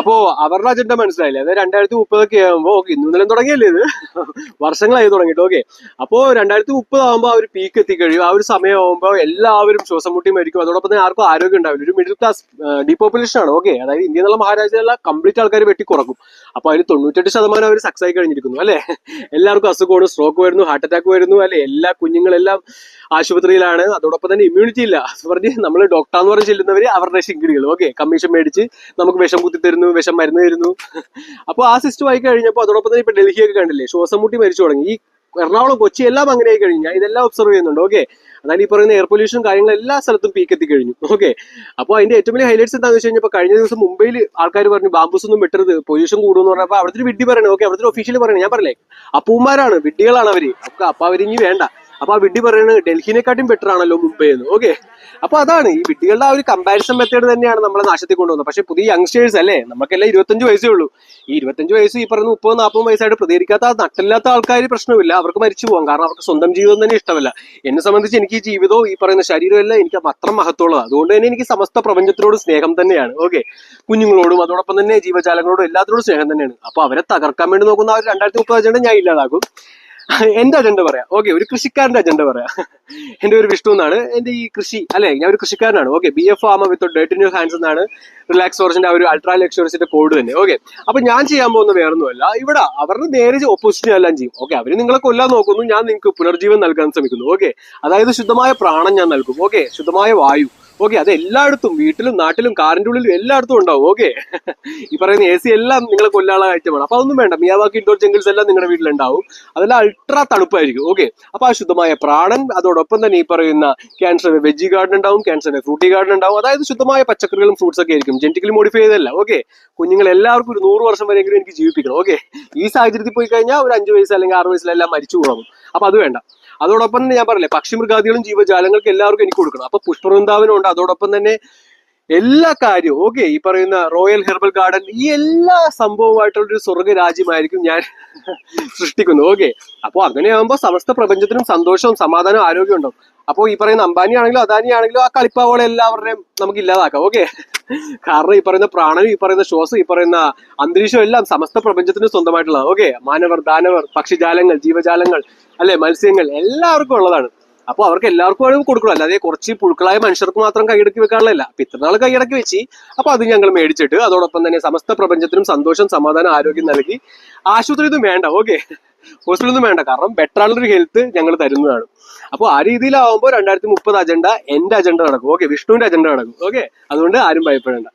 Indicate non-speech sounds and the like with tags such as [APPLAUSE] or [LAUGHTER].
അപ്പോ അവരുടെ അജണ്ട മനസ്സിലായില്ല? അതായത് രണ്ടായിരത്തി മുപ്പതൊക്കെ ആകുമ്പോ ഓക്കെ ഇന്നും ഇന്നലെ തുടങ്ങിയല്ലേ ഇത്? വർഷങ്ങളായി തുടങ്ങിയിട്ട്. ഓക്കെ അപ്പോ രണ്ടായിരത്തി ആകുമ്പോൾ ആ ഒരു പീക്ക് എത്തിക്കഴിയും ആ ഒരു സമയമാകുമ്പോ എല്ലാവരും ശ്വാസം മുട്ടി മരിക്കും. അതോടൊപ്പം തന്നെ ആർക്കും ആരോഗ്യം ഉണ്ടാവില്ല. ഒരു മിഡിൽ ക്ലാസ് ഡീപോപ്പുലേഷൻ ആണ്. ഓക്കെ അതായത് ഇന്ത്യ എന്നുള്ള മഹാരാജ്യത്തിലുള്ള കംപ്ലീറ്റ് ആൾക്കാർ വെട്ടി കുറക്കും അപ്പൊ അതിൽ തൊണ്ണൂറ്റെട്ട് ശതമാനം അവർ സക്സസ് ആയി കഴിഞ്ഞിരിക്കുന്നു അല്ലെ? എല്ലാവർക്കും അസുഖമാണ് സ്ട്രോക്ക് വരുന്നു ഹാർട്ട് അറ്റാക്ക് വരുന്നു അല്ലെ? എല്ലാ കുഞ്ഞുങ്ങളെല്ലാം ആശുപത്രിയിലാണ്. അതോടൊപ്പം തന്നെ ഇമ്മ്യൂണിറ്റി ഇല്ല. അത് പറഞ്ഞ് നമ്മൾ ഡോക്ടർ എന്ന് പറഞ്ഞ് ചെല്ലുന്നവർ അവരുടെ ശിങ്കിടികൾ ഓക്കെ കമ്മീഷൻ മേടിച്ച് നമുക്ക് വിഷം കുത്തി തരുന്നു വിഷം മരുന്ന് തരുന്നു. അപ്പോൾ ആ സിസ്റ്റം ആയി കഴിഞ്ഞപ്പോൾ അതോടൊപ്പം തന്നെ ഇപ്പൊ ഡൽഹിയൊക്കെ കണ്ടില്ലേ ശ്വാസം മുട്ടി മരിച്ചു തുടങ്ങി. ഈ എറണാകുളം കൊച്ചി എല്ലാം അങ്ങനെ ആയി കഴിഞ്ഞു. ഞാൻ ഇതെല്ലാം ഒബ്സർവ് ചെയ്യുന്നുണ്ട്. ഓക്കെ അതായത് ഈ പറയുന്ന എയർ പൊല്യൂഷൻ കാര്യങ്ങൾ എല്ലാ സ്ഥലത്തും പീക്ക് എത്തി കഴിഞ്ഞു. ഓക്കെ അപ്പോൾ അതിന്റെ ഏറ്റവും വലിയ ഹൈലൈറ്റ്സ് എന്താണെന്ന് വെച്ച് കഴിഞ്ഞപ്പോൾ കഴിഞ്ഞ ദിവസം മുംബൈയിൽ ആൾക്കാർ പറഞ്ഞു ബാംബൂസ് ഒന്നും വിട്ടരുത്. പൊല്യൂഷൻ കൂടുമെന്ന് പറഞ്ഞപ്പോൾ അവിടുത്തെ വിഡ്ഡി പറയണേ. ഓക്കെ അവിടുത്തെ ഒഫീഷ്യൽ പറയണേ. ഞാൻ പറയലേ അപ്പൂമാരാണ് വിഡ്ഡികളാണ് അവർ. അപ്പൊ അപ്പൊ അവരിഞ്ഞി വേണ്ട. അപ്പൊ ആ വിഡ്ഢി പറയുന്നത് ഡൽഹിനെക്കാട്ടും ബെറ്റർ ആണല്ലോ മുംബൈ എന്ന്. ഓക്കെ അപ്പൊ അതാണ് ഈ വിഡ്ഢികളുടെ ആ ഒരു കമ്പാരിസൺ മെത്തേഡ് തന്നെയാണ് നമ്മളെ നാശത്തിൽ കൊണ്ടുവന്നത്. പക്ഷെ പുതിയ യങ്സ്റ്റേഴ്സ് അല്ലേ? നമുക്കെല്ലാം ഇരുപത്തഞ്ച് വയസ്സേ ഉള്ളൂ. ഈ ഇരുപത്തഞ്ച് വയസ്സ് ഈ പറയുന്ന മുപ്പത് നാൽപ്പത് വയസ്സായിട്ട് പ്രതികരിക്കാത്ത നട്ടില്ലാത്ത ആൾക്കാർ പ്രശ്നമില്ല. അവർക്ക് മരിച്ചു പോകാം. കാരണം അവർക്ക് സ്വന്തം ജീവിതം തന്നെ ഇഷ്ടമല്ല. എന്നെ സംബന്ധിച്ച് എനിക്ക് ജീവിതവും ഈ പറയുന്ന ശരീരവും എല്ലാം എനിക്ക് അത്ര മഹത്വമുള്ളതാണ് അതുകൊണ്ട് തന്നെ എനിക്ക് സമസ്ത പ്രപഞ്ചത്തിനോട് സ്നേഹം തന്നെയാണ്. ഓക്കെ കുഞ്ഞുങ്ങളോടും അതോടൊപ്പം തന്നെ ജീവജാലങ്ങളോടും എല്ലാത്തിനോടും സ്നേഹം തന്നെയാണ്. അപ്പൊ അവരെ തകർക്കാൻ വേണ്ടി നോക്കുന്ന ആ ഒരു രണ്ടായിരത്തി മുപ്പത് ഞാൻ ഇല്ലാതാക്കും. [LAUGHS] എന്റെ അജണ്ട പറയാം. ഓക്കെ ഒരു കൃഷിക്കാരന്റെ അജണ്ട പറയാം. [LAUGHS] എന്റെ ഒരു വിഷ്ണു എന്നാണ്. എന്റെ ഈ കൃഷി അല്ലെ? ഞാൻ ഒരു കൃഷിക്കാരനാണ്. ഓക്കെ ബി എഫ് ആമ വിത്ത് ഡേറ്റ് ന്യൂ ഹാൻഡ്സ് എന്നാണ് റിലാക്സ് ഫോറസ്റ്റിന്റെ ആ ഒരു അൾട്രാ ലക്ഷറസിന്റെ കോഡ് തന്നെ. ഓക്കെ അപ്പൊ ഞാൻ ചെയ്യാൻ പോകുന്ന വേറൊന്നുമല്ല. ഇവിടെ അവരുടെ നേരെ ഓപ്പോസിറ്റ് എല്ലാം ചെയ്യും. ഓക്കെ അവർ നിങ്ങളെ കൊല്ലാൻ നോക്കുന്നു. ഞാൻ നിങ്ങൾക്ക് പുനർജീവൻ നൽകാൻ ശ്രമിക്കുന്നു. ഓക്കെ അതായത് ശുദ്ധമായ പ്രാണം ഞാൻ നൽകും. ഓക്കെ ശുദ്ധമായ വായു. ഓക്കെ അത് എല്ലായിടത്തും വീട്ടിലും നാട്ടിലും കാറിന്റെ ഉള്ളിലും എല്ലായിടത്തും ഉണ്ടാവും. ഓക്കെ. ഈ പറയുന്ന എ സി എല്ലാം നിങ്ങൾ കൊല്ലാനുള്ള ഐറ്റമാണ് അപ്പൊ അതൊന്നും വേണ്ട. മിയാവാക്കി ഇൻഡോർ ജംഗിൾസ് എല്ലാം നിങ്ങളുടെ വീട്ടിലുണ്ടാവും അതെല്ലാം അൾട്രാ തണുപ്പായിരിക്കും. ഓക്കെ. അപ്പൊ ആ ശുദ്ധമായ പ്രാണൻ അതോടൊപ്പം തന്നെ ഈ പറയുന്ന ക്യാൻസർ വെജി ഗാർഡൻ ഉണ്ടാവും ക്യാൻസർ ഫ്രൂട്ടി ഗാർഡൻ ഉണ്ടാവും. അതായത് ശുദ്ധമായ പച്ചക്കറികളും ഫ്രൂട്ട്സ് ഒക്കെ ആയിരിക്കും. ജെനറ്റിക്കലി മോഡിഫൈ ചെയ്തല്ല ഓക്കെ. കുഞ്ഞുങ്ങൾ എല്ലാവർക്കും ഒരു നൂറ് വർഷം വരെയെങ്കിലും എനിക്ക് ജീവിപ്പിക്കണം. ഓക്കെ. ഈ സാഹചര്യത്തിൽ പോയി കഴിഞ്ഞാൽ ഒരു അഞ്ച് വയസ്സ് അല്ലെങ്കിൽ ആറ് വയസ്സിലെല്ലാം മരിച്ചു പോകണം. അപ്പൊ അത് വേണ്ട. അതോടൊപ്പം തന്നെ ഞാൻ പറഞ്ഞില്ലേ പക്ഷിമൃഗാദികളും ജീവജാലങ്ങൾക്ക് എല്ലാവർക്കും എനിക്ക് കൊടുക്കണം. അപ്പൊ പുഷ്പവൃന്ദാവനം ഉണ്ട് അതോടൊപ്പം തന്നെ എല്ലാ കാര്യവും ഓക്കെ ഈ പറയുന്ന റോയൽ ഹെർബൽ ഗാർഡൻ ഈ എല്ലാ സംഭവമായിട്ടുള്ള ഒരു സ്വർഗ രാജ്യമായിരിക്കും ഞാൻ [LAUGHS] സൃഷ്ടിക്കുന്നത് ഓക്കെ. അപ്പോൾ അങ്ങനെയാകുമ്പോൾ സമസ്ത പ്രപഞ്ചത്തിനും സന്തോഷവും സമാധാനവും ആരോഗ്യവും ഉണ്ടാവും. അപ്പോൾ ഈ പറയുന്ന അംബാനി ആണെങ്കിലും അദാനി ആണെങ്കിലും ആ കളിപ്പാവോളെ എല്ലാവരുടെയും നമുക്ക് ഇല്ലാതാക്കാം. ഓക്കെ. കാരണം ഈ പറയുന്ന പ്രാണനും ഈ പറയുന്ന ശ്വാസം ഈ പറയുന്ന അന്തരീക്ഷം എല്ലാം സമസ്ത പ്രപഞ്ചത്തിന് സ്വന്തമായിട്ടുള്ളതാണ്. ഓക്കെ. മാനവർ ദാനവർ പക്ഷിജാലങ്ങൾ ജീവജാലങ്ങൾ അല്ലെ? മത്സ്യങ്ങൾ എല്ലാവർക്കും ഉള്ളതാണ്. അപ്പൊ അവർക്ക് എല്ലാവർക്കും വേണമെങ്കിൽ കൊടുക്കണം. അല്ലാതെ കുറച്ച് പുഴുക്കളായ മനുഷ്യർക്ക് മാത്രം കൈയടക്കി വെക്കാനുള്ളതല്ല അപ്പൊ ഇത്ര നാൾ കൈയടക്കി വെച്ച്. അപ്പൊ അത് ഞങ്ങൾ മേടിച്ചിട്ട് അതോടൊപ്പം തന്നെ സമസ്ത പ്രപഞ്ചത്തിനും സന്തോഷം സമാധാനം ആരോഗ്യം നൽകി ആശുപത്രി വേണ്ട. ഓക്കെ. ഹോസ്പിറ്റലൊന്നും വേണ്ട. കാരണം ബെറ്റർ ഒരു ഹെൽത്ത് ഞങ്ങൾ തരുന്നതാണ്. അപ്പോൾ ആ രീതിയിലാവുമ്പോൾ രണ്ടായിരത്തി മുപ്പത് അജണ്ട എന്റെ അജണ്ട നടക്കും. ഓക്കെ വിഷ്ണുവിന്റെ അജണ്ട നടക്കും. ഓക്കെ അതുകൊണ്ട് ആരും ഭയപ്പെടേണ്ട.